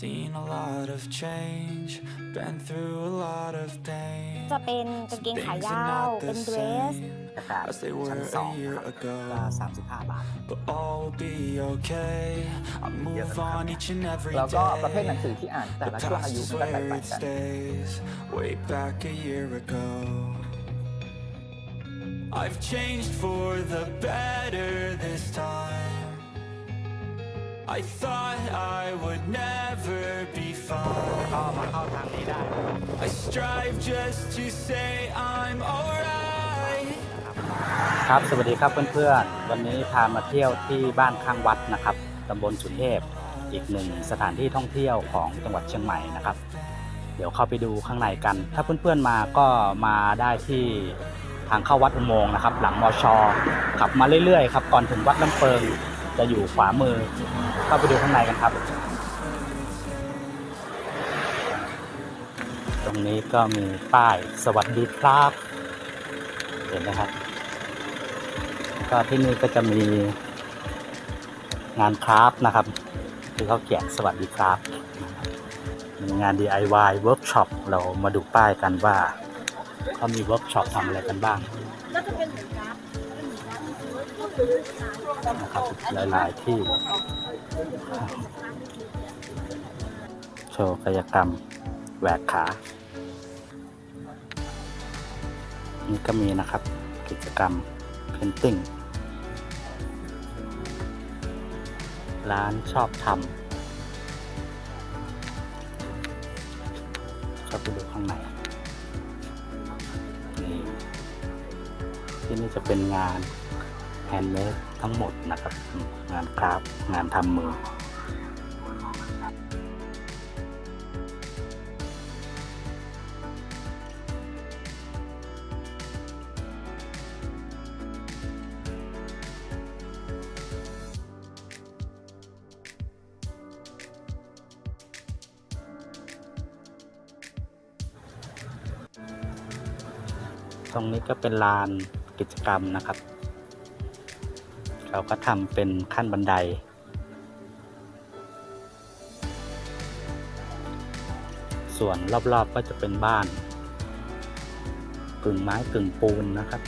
Seen a lot of change, been through a lot of pain. จะเป็นกางเกงขายาว เป็นเดรส อากาศ As they ชั้น were สอง a year ครับ ago. ก็35 บาท But all will be okay. I move on each and every แล้วก็ประเภทหนังสือ day. ที่อ่านแต่ The ละช่วงอา past ยุ is มันก็แตก where ต่าง it กัน stays. Way back a year ago. I've changed for the better this time. I thought I would never be ก็ fine. มาเข้าทางนี้ได้ I strive just to say I'm alright. ครับ สวัสดีครับเพื่อนๆ วันนี้พามาเที่ยวที่บ้านข้างวัดนะครับตำบลสุเทพ อีกหนึ่งสถานที่ท่องเที่ยวของจังหวัดเชียงใหม่นะครับ เดี๋ยวเข้าไปดูข้างในกัน ถ้าเพื่อนๆมาก็มาได้ที่ทางเข้าวัดอุโมงค์นะครับ หลังมอชอขับมาเรื่อยๆครับก่อนถึงวัดลำเปิง จะอยู่ขวามือเข้าไปดูข้างในกันครับ ตรงนี้ก็มีป้ายสวัสดีครับ เห็นไหมครับ ก็ที่นี่ก็จะมีงานคราฟต์นะครับที่เขาเขียนสวัสดีครับมีงาน DIY workshop เรามาดูป้ายกันว่าเขามีเวิร์กช็อปทำอะไรกันบ้างนะครับ หลายๆที่ โชว์กายกรรมแหวกขา นี่ก็มีนะครับ กิจกรรม Painting ร้านชอบทำเข้าไปดูข้างในนี่ที่นี่จะเป็นงาน แฮนด์เมดทั้งหมดนะครับ งานคราฟงานทำมือตรงนี้ก็เป็นลานกิจกรรมนะครับ เราก็ทำเป็นขั้นบันได ส่วนรอบๆก็จะเป็นบ้าน กึ่งไม้กึ่งปูนนะครับ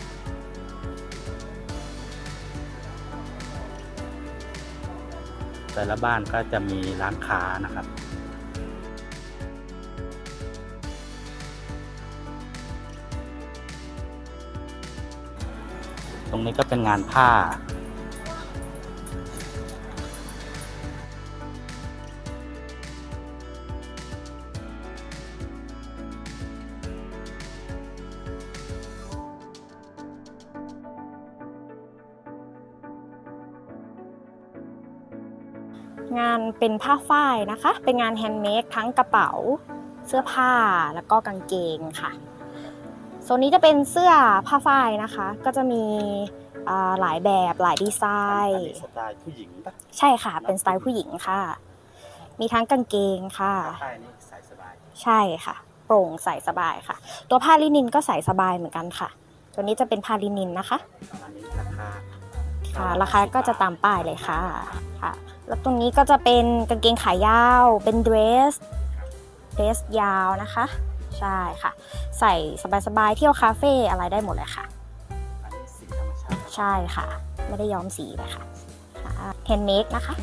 แต่ละบ้านก็จะมีร้านค้านะครับ ตรงนี้ก็เป็นงานผ้า งานเป็นผ้าฝ้ายนะคะ เป็นงานแฮนด์เมดทั้งกระเป๋า เสื้อผ้าแล้วก็กางเกงค่ะโซนนี้จะเป็นเสื้อผ้าฝ้ายนะคะ ก็จะมีอ่าหลายแบบหลายดีไซอันน์นี้สไตล์ผู้หญิงปะใช่ค่ะ เป็นสไตล์ผู้หญิงค่ะ มีทั้งกางเกงค่ะใช่นี่ใส่สบาย ใช่ค่ะ โปร่งใส่สบายค่ะ ตัวผ้าลินินก็ใส่สบายเหมือนกันค่ะ ตัวนี้จะเป็นผ้าลินินนะคะอันนี้ราคาค่ะราคาก็จะตามป้ายเลยค่ะค่ะ แล้วตรงนี้ก็จะเป็นกางเกงขายาว เป็นเดรส เดรสยาวนะคะ ใช่ค่ะ ใส่สบายๆ เที่ยวคาเฟ่อะไรได้หมดเลยค่ะ อันนี้สีธรรมชาติใช่ค่ะ ไม่ได้ย้อมสีเลยค่ะค่ะแฮนด์เมดนะคะ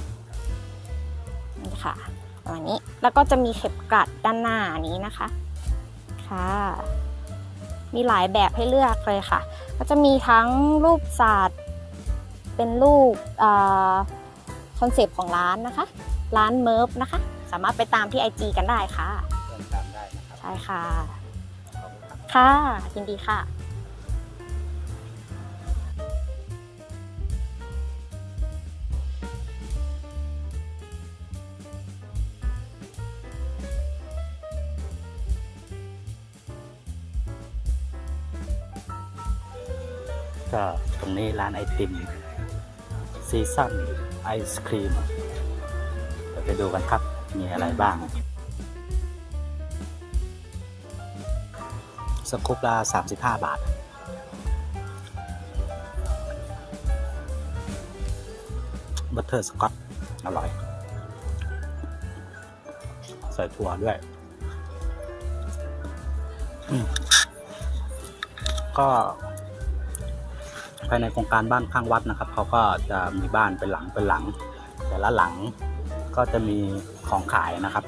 นี่ค่ะประมาณนี้ แล้วก็จะมีเข็มกลัดด้านหน้านี้นะคะ ค่ะ มีหลายแบบให้เลือกเลยค่ะ ก็จะมีทั้งรูปสัตว์ เป็นรูปค อนเซปต์ของร้านนะคะ ร้านเมิร์ฟนะคะ สามารถไปตามที่ IG กันได้ค่ะเดินตามได้นะครับใช่ค่ะ ขอบคุณครับ ค่ะ ยินดีค่ะก็ตรงนี้ร้านไอติม ซีซั่นไอศครีมไปดูกันครับ มีอะไรบ้าง สกูปละ35 บาท บัตเทอร์สกอต อร่อย ใส่ถั่วด้วย ก็ายในโครงการบ้านข้างวัดนะครับเขาก็จะมีบ้านเป็นหลังเป็นหลัง แต่ละหลังก็จะมีของขายนะครับ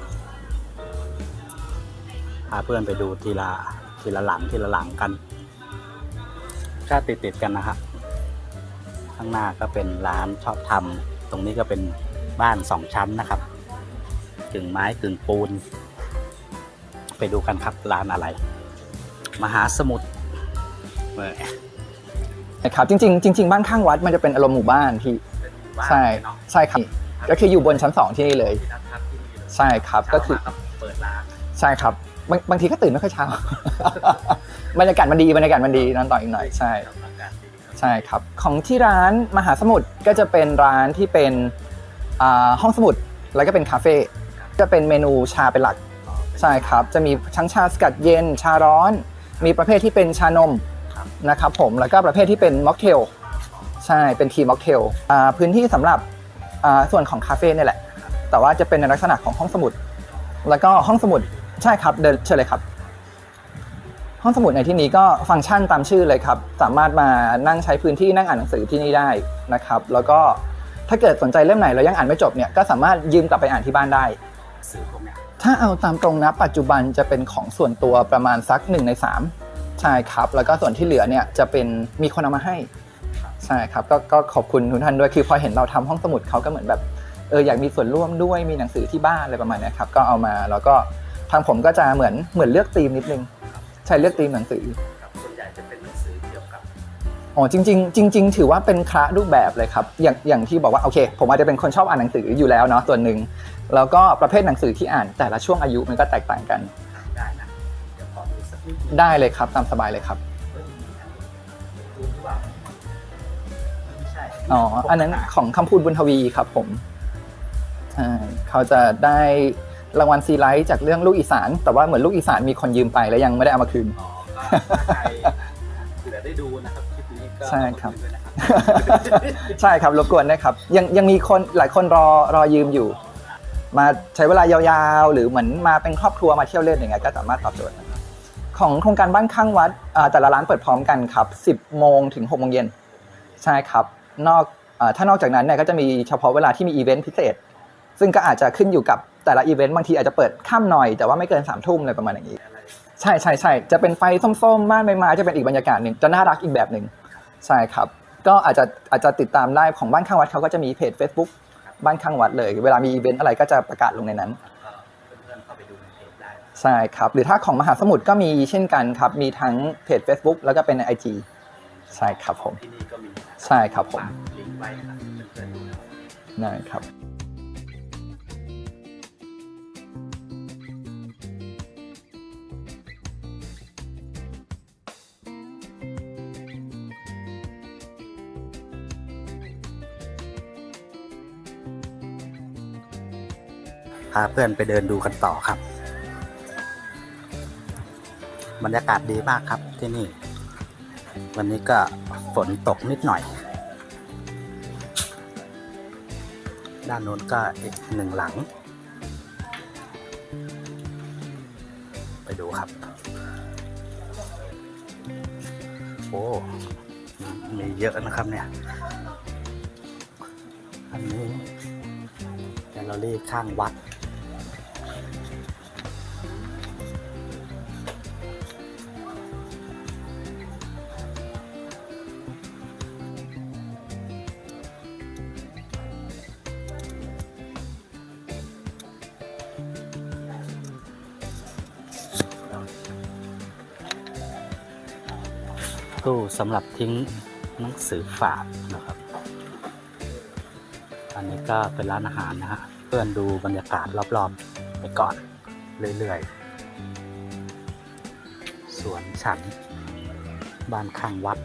พาเพื่อนไปดูทีละทีละหลังทีละหลังกันก็ติดติดกันนะครับข้างหน้าก็เป็นร้านชอบทำตรงนี้ก็เป็นบ้านสองชั้นนะครับกึ่งไม้กึ่งปูน ไปดูกันครับร้านอะไร มหาสมุทรเออ นะครับจริงๆจริงๆบ้านข้างวัดมันจะเป็นอารมณ์หมู่บ้านที่เป็นหมู่บ้านใช่เนาะใช่ครับก็คืออยู่บนชั้นสองที่นี่เลยที่นัดพักที่นี่เลยใช่ครับก็คือเช้ามาเปิดร้านใช่ครับบางบางทีก็ตื่นไม่ค่อยเช้าบรรยากาศมันดีบรรยากาศมันดีนอนต่ออีกหน่อยใช่ครับอากาศดีครับใช่ครับของที่ร้านมหาสมุทรก็จะเป็นร้านที่เป็นอ่าห้องสมุดแล้วก็เป็นคาเฟ่จะเป็นเมนูชาเป็นหลักใช่ครับจะมีทั้งชาสกัดเย็นชาร้อน มีประเภทที่เป็นชานม นะครับผมแล้วก็ประเภทที่เป็นม็อกเทลใช่เป็นทีม็อกเทลพื้นที่สำหรับส่วนของคาเฟ่เนี่ยแหละ แต่ว่าจะเป็นในลักษณะของห้องสมุด แล้วก็ห้องสมุดใช่ครับเดินเชิญเลยครับ ห้องสมุดในที่นี้ก็ฟังก์ชันตามชื่อเลยครับ สามารถมานั่งใช้พื้นที่นั่งอ่านหนังสือที่นี่ได้นะครับ แล้วก็ถ้าเกิดสนใจเล่มไหนแล้วยังอ่านไม่จบเนี่ยก็สามารถยืมกลับไปอ่านที่บ้านได้ถ้าเอาตามตรงนะปัจจุบันจะเป็นของส่วนตัวประมาณสัก1ใน3 ใช่ครับ แล้วก็ส่วนที่เหลือเนี่ยจะเป็นมีคนเอามาให้ใช่ครับก็ก็ขอบคุณทุกท่านด้วยคือพอเห็นเราทำห้องสมุดเขาก็เหมือนแบบเอออยากมีส่วนร่วมด้วยมีหนังสือที่บ้านอะไรประมาณเนี้ยครับก็เอามาแล้วก็ทางผมก็จะเหมือนเหมือนเลือกธีมนิดนึงใช่เลือกธีมหนังสือครับส่วนใหญ่จะเป็นหนังสือเกี่ยวกับอ๋อจริง ๆ จริง ๆ ถือว่าเป็นคละรูปแบบเลยครับอย่างอย่างที่บอกว่าโอเค ผมอาจจะเป็นคนชอบอ่านหนังสืออยู่แล้วเนาะส่วนหนึ่งแล้วก็ประเภทหนังสือที่อ่านแต่ละช่วงอายุมันก็แตกต่างกัน ได้เลยครับตามสบายเลยครับเฮ้ยดูหรือเปล่าไม่ใช่อ๋ออันนั้นของคำพูดบุญทวีครับผมใช่เขาจะได้รางวัลซีไลท์จากเรื่องลูกอีสาน แต่ว่าเหมือนลูกอีสานมีคนยืมไปแล้วยังไม่ได้เอามาคืนอ๋อก็ถ้าใครเผื่อได้ดูนะครับคลิปนี้ก็ใช่ครับขอณด้วยนะครับใช่ครับรบกวนนะครับ ยังยังมีคนหลายคนรอรอยืมอยู่ มาใช้เวลายาวๆ หรือเหมือนมาเป็นครอบครัวมาเที่ยวเล่นอย่างเงี้ยก็สามารถตอบโจทย์นะครับ ของโครงการบ้านข้างวัดอ่าแต่ละร้านเปิดพร้อมกันครับ 10 โมงถึง6โมงเย็นใช่ครับ นอกอาถ้านอกจากนั้นเนี่ยก็จะมีเฉพาะเวลาที่มีอีเวนต์พิเศษ ซึ่งก็อาจจะขึ้นอยู่กับแต่ละอีเวนต์บางทีอาจจะเปิดข้ามหน่อย แต่ว่าไม่เกิน3ามทุ่มอะไรประมาณอย่างนี้ ใช่ใช่ใช่จะเป็นไฟส้มๆม่านใบไม้จะเป็นอีกบรรยากาศหนึ่งจะน่ารักอีกแบบหนึ่งใช่ครับ ก็อาจจะอาจจะติดตามได้ของบ้านข้างวัดเขาก็จะมีเพจ Facebook บ้านข้างวัดเลย เวลามีอีเวนต์อะไรก็จะประกาศลงในนั้น ใช่ครับ หรือถ้าของมหาสมุทรก็มีเช่นกันครับ มีทั้งเพจ Facebook แล้วก็เป็นใน IG ใช่ครับผม ที่นี่ก็มีใช่ครับผมลิงก์ไว้นะครับเพื่อนๆดูได้ครับ พาเพื่อนไปเดินดูกันต่อครับ รรยากาศดีมากครับที่นี่ วันนี้ก็ฝนตกนิดหน่อย ด้านโน้นก็อีกหนึ่งหลัง ไปดูครับ โอ้มีเยอะนะครับเนี่ย อันนี้แกลเลอรี่ข้างวัด ตู้สำหรับทิ้งหนังสือฝากนะครับ อันนี้ก็เป็นร้านอาหารนะฮะ เพื่อนดูบรรยากาศรอบๆไปก่อนเรื่อยๆ สวนฉัน บ้านข้างวัด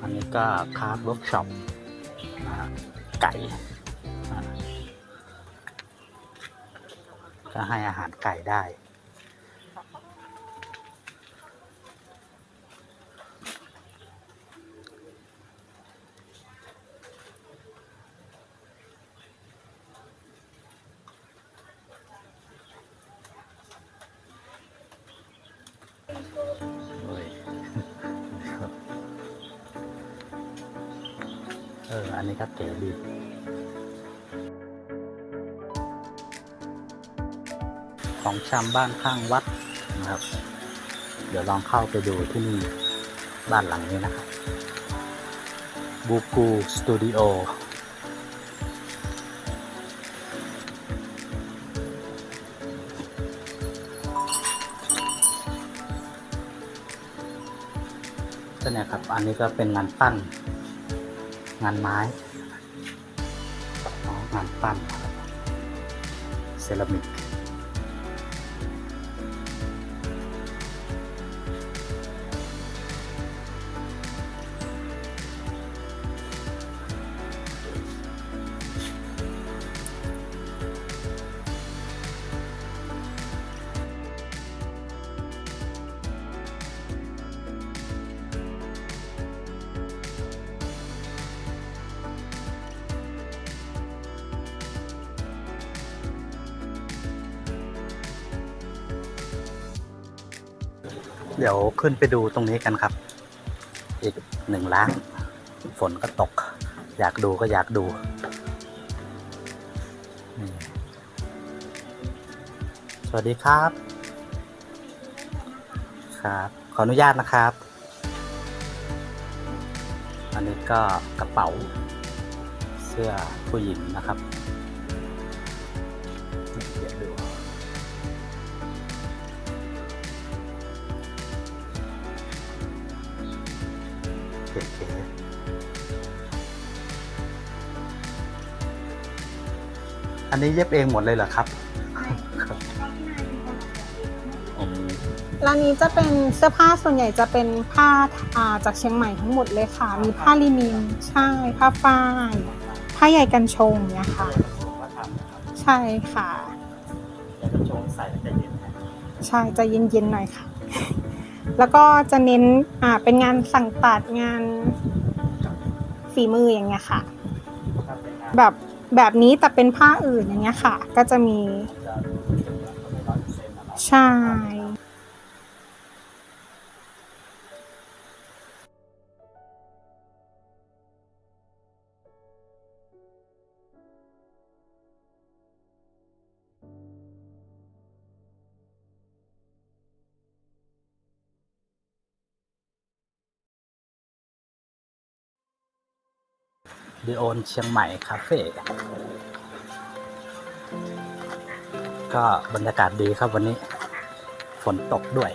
อันนี้ก็คาร์บเวิร์กช็อป ไก่ก็ให้อาหารไก่ได้ เอออันนี้ก็เก๋ดีของชำบ้านข้างวัดนะครับ เดี๋ยวลองเข้าไปดูที่นี่บ้านหลังนี้นะครับบูกูสตูดิโอก็เนี่ยครับ อันนี้ก็เป็นงานปั้น งานไม้งานปั้นเซรามิก เดี๋ยวขึ้นไปดูตรงนี้กันครับ อีกหนึ่งล้านฝนก็ตก อยากดูก็อยากดู สวัสดีครับ ครับ ขออนุญาตนะครับ อันนี้ก็กระเป๋าเสื้อผู้หญิงนะครับ เก๋ๆอันนี้เย็บเองหมดเลยเหรอครับครับอืมร้านนี้จะเป็นเสื้อผ้าส่วนใหญ่จะเป็นผ้าอ่าจากเชียงใหม่ทั้งหมดเลยค่ะ มีผ้าลินินใช่ผ้าฝ้ายผ้าใหญ่กันชงเนี่ยค่ะผมว่าทำนะครับใช่ค่ะแล้วก็โชว์ใส่แล้วจะเย็นนะใช่จะเย็นๆหน่อยค่ะ แล้วก็จะเน้นอ่าเป็นงานสั่งตัดงานฝีมืออย่างเงี้ยค่ะถ้าเป็นงานแบบแบบนี้แต่เป็นผ้าอื่นอย่างเงี้ยค่ะ ก็จะมีจะไม่ร้อยเปอร์เซ็นต์นะครับใช่ ดิโอนเชียงใหม่คาเฟ่ก็บรรยากาศดีครับวันนี้ ฝนตกด้วย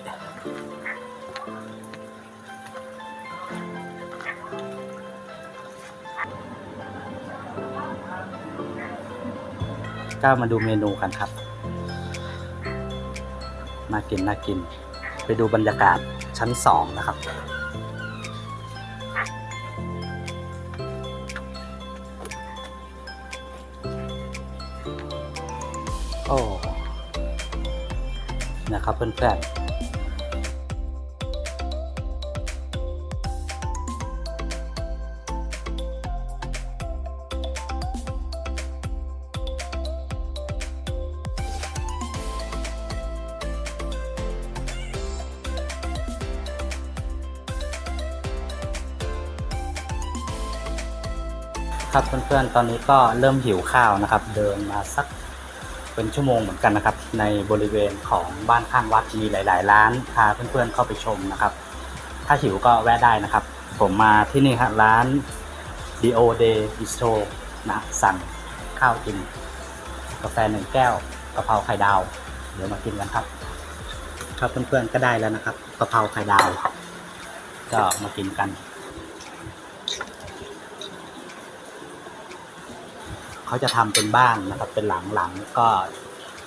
ก็มาดูเมนูกันครับน่ากินน่ากิน ไปดูบรรยากาศชั้นสองนะครับ นะครับเพื่อนๆครับเพื่อนๆ ตอนนี้ก็เริ่มหิวข้าวนะครับ เดินมาสัก เป็นชั่วโมงเหมือนกันนะครับ ในบริเวณของบ้านข้างวัดมีหลาย ๆ ร้านพาเพื่อนๆเข้าไปชมนะครับ ถ้าหิวก็แวะได้นะครับ ผมมาที่นี่ครับร้าน d o de Bistro นะสั่งข้าวกิน กาแฟหนึ่งแก้วกะเพราไข่ดาว เดี๋ยวมากินกันครับครับเพื่อนๆก็ได้แล้วนะครับกะเพราไข่ดาว ก็มากินกัน เขาจะทำเป็นบ้านนะครับ เป็นหลังๆก็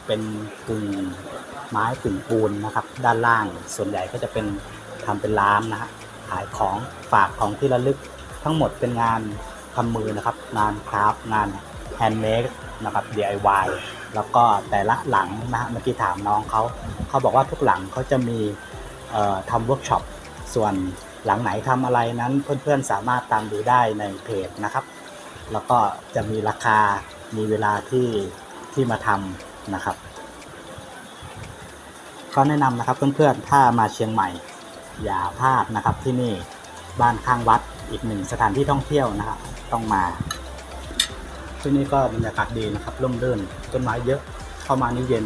เป็นกึ่งไม้กึ่งปูนนะครับ ด้านล่างส่วนใหญ่ก็จะเป็นทำเป็นร้านนะฮะขายของฝากของที่ระลึกทั้งหมดเป็นงานทำมือนะครับ งานคราฟต์งานแฮนด์เมดนะครับ DIY แล้วก็แต่ละหลังนะฮะเมื่อกี้ถามน้องเขาเขาบอกว่าทุกหลังเขาจะมีทำเวิร์กช็อปส่วนหลังไหนทำอะไรนั้นเพื่อนๆสามารถตามดูได้ในเพจนะครับ แล้วก็จะมีราคา มีเวลาที่ที่มาทำนะครับ ก็แนะนำนะครับเพื่อนๆ ถ้ามาเชียงใหม่ อย่าพลาดนะครับที่นี่บ้านข้างวัดอีกหนึ่งสถานที่ท่องเที่ยวนะครับต้องมา ที่นี่ก็บรรยากาศดีนะครับร่มรื่นต้นไม้เยอะเข้ามานี่เย็น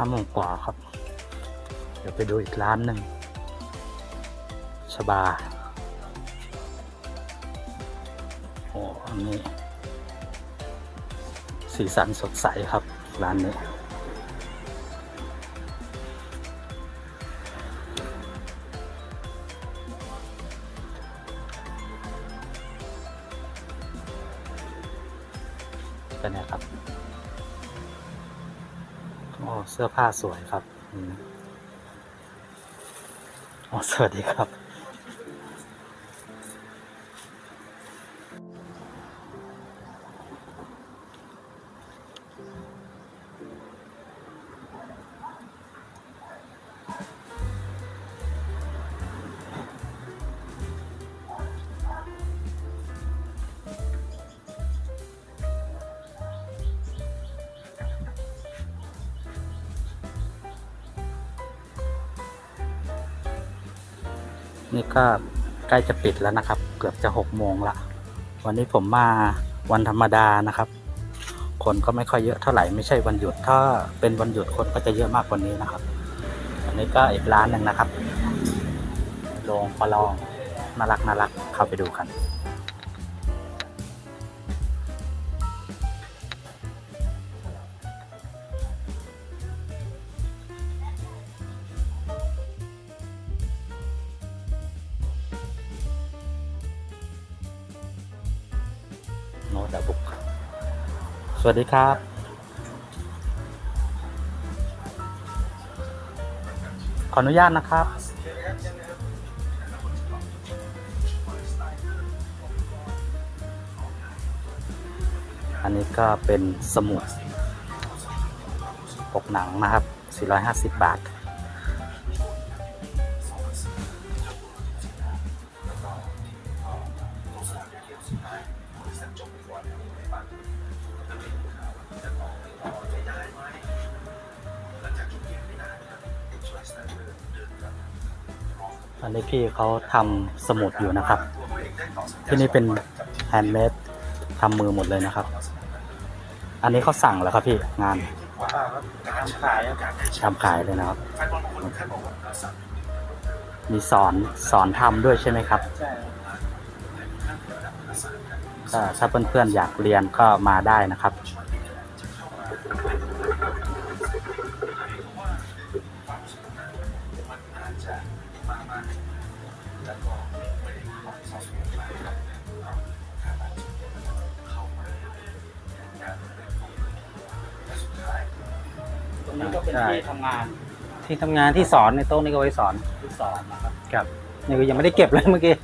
ห้าโมงกว่าครับ เดี๋ยวไปดูอีกร้านหนึ่งชบาโอ้อันนี้สีสันสดใสครับร้านนี้ สื้อผ้าสวยครับอ๋อสวัสดีครับ นี่ก็ใกล้จะปิดแล้วนะครับ เกือบจะหกโมงละ วันนี้ผมมาวันธรรมดานะครับ คนก็ไม่ค่อยเยอะเท่าไหร่ไม่ใช่วันหยุด ถ้าเป็นวันหยุดคนก็จะเยอะมากกว่านี้นะครับ อันนี้ก็อีกร้านหนึ่งนะครับโรงปลาลองน่ารักน่ารักเข้าไปดูกัน ดาบุก สวัสดีครับ ขออนุญาตนะครับ อันนี้ก็เป็นสมุดปกหนังนะครับ 450 บาท อันนี้พี่เขาทำสมุดอยู่นะครับ ที่นี่เป็นแฮนด์เมดทำมือหมดเลยนะครับ อันนี้เขาสั่งแล้วครับพี่งานทำขายทำขายเลยนะครับ มีสอนสอนทำด้วยใช่ไหมครับถ้าเพื่อนๆอยากเรียนก็มาได้นะครับ นี้ก็เป็นที่ทำงานที่ทำงานที่สอนในโต๊ะนี่ก็ไว้สอนที่สอนนะครับ ครับนี่ก็ยังไม่ได้เก็บเลยเมื่อกี้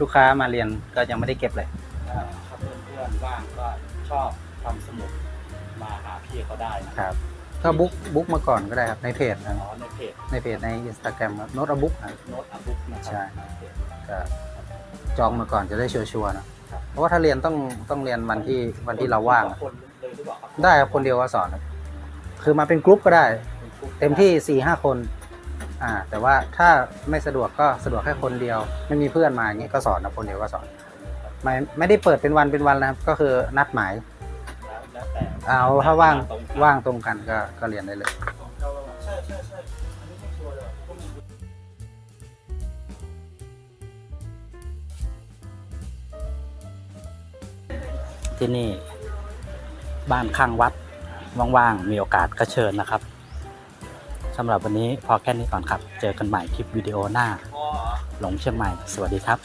ลูกค้ามาเรียนก็ยังไม่ได้เก็บเลย ถ้าเพื่อนๆว่างก็ชอบทำสมุดมาหาพี่เขาได้นะครับ ก็บุ๊กบุ๊กมาก่อนก็ได้ครับในเพจนะอ๋อในเพจในเพจในอินสตาแกรมโน้ตอบุ๊กครับโน้ตอาบุ๊กนะครัใช่ ในเพจ ก็จองมาก่อนจะได้ชัวร์ๆนะเพราะว่าถ้าเรียนต้องต้องเรียนวันที่วันที่เราว่างสอคนเลยหรือเปล่าครับได้ครับคนเดียวก็สอนครับ คือมาเป็นกรุ๊ปก็ได้ เต็มที่สี่ห้าคนอ่าแต่ว่าถ้าไม่สะดวกก็สะดวกแค่คนเดียว ไม่มีเพื่อนมาอย่างนี้ก็สอนนะคนเดียวก็สอนไม่ไม่ได้เปิดเป็นวันเป็นวันนะครับ ก็คือนัดหมายแล้วแล้วแต่เอาถ้าว่างตรงกันว่างตรงกันก็ก็เรียนได้เลยที่นี่บ้านข้างวัด ว่างๆ มีโอกาสก็เชิญนะครับสำหรับวันนี้พอแค่นี้ก่อนครับ เจอกันใหม่คลิปวิดีโอหน้า หลงเชียงใหม่ สวัสดีครับ